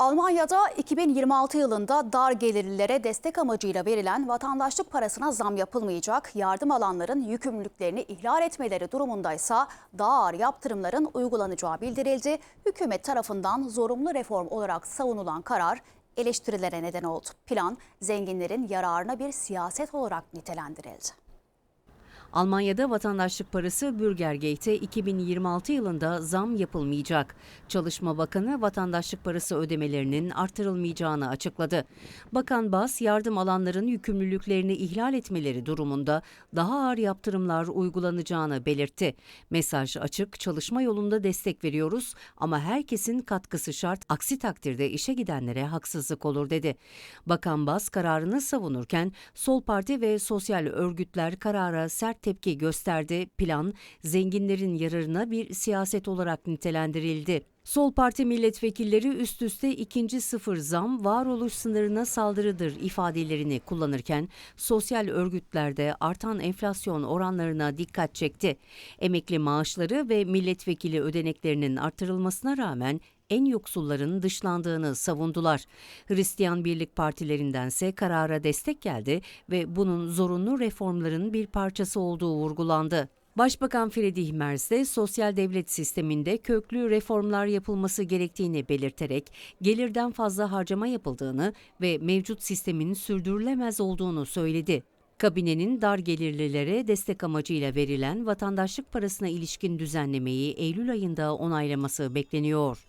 Almanya'da 2026 yılında dar gelirlilere destek amacıyla verilen vatandaşlık parasına zam yapılmayacak. Yardım alanların yükümlülüklerini ihlal etmeleri durumundaysa daha ağır yaptırımların uygulanacağı bildirildi. Hükümet tarafından zorunlu reform olarak savunulan karar eleştirilere neden oldu. Plan zenginlerin yararına bir siyaset olarak nitelendirildi. Almanya'da vatandaşlık parası Bürgergate'e 2026 yılında zam yapılmayacak. Çalışma Bakanı vatandaşlık parası ödemelerinin artırılmayacağını açıkladı. Bakan Bas, yardım alanların yükümlülüklerini ihlal etmeleri durumunda daha ağır yaptırımlar uygulanacağını belirtti. Mesaj açık, çalışma yolunda destek veriyoruz ama herkesin katkısı şart, aksi takdirde işe gidenlere haksızlık olur dedi. Bakan Bas kararını savunurken Sol Parti ve sosyal örgütler karara sert tepki gösterdi. Plan zenginlerin yararına bir siyaset olarak nitelendirildi. Sol Parti milletvekilleri üst üste ikinci sıfır zam varoluş sınırına saldırıdır ifadelerini kullanırken sosyal örgütlerde artan enflasyon oranlarına dikkat çekti. Emekli maaşları ve milletvekili ödeneklerinin artırılmasına rağmen en yoksulların dışlandığını savundular. Hristiyan Birlik Partilerindense karara destek geldi ve bunun zorunlu reformların bir parçası olduğu vurgulandı. Başbakan Friedrich Merz de sosyal devlet sisteminde köklü reformlar yapılması gerektiğini belirterek gelirden fazla harcama yapıldığını ve mevcut sistemin sürdürülemez olduğunu söyledi. Kabinenin dar gelirlilere destek amacıyla verilen vatandaşlık parasına ilişkin düzenlemeyi Eylül ayında onaylaması bekleniyor.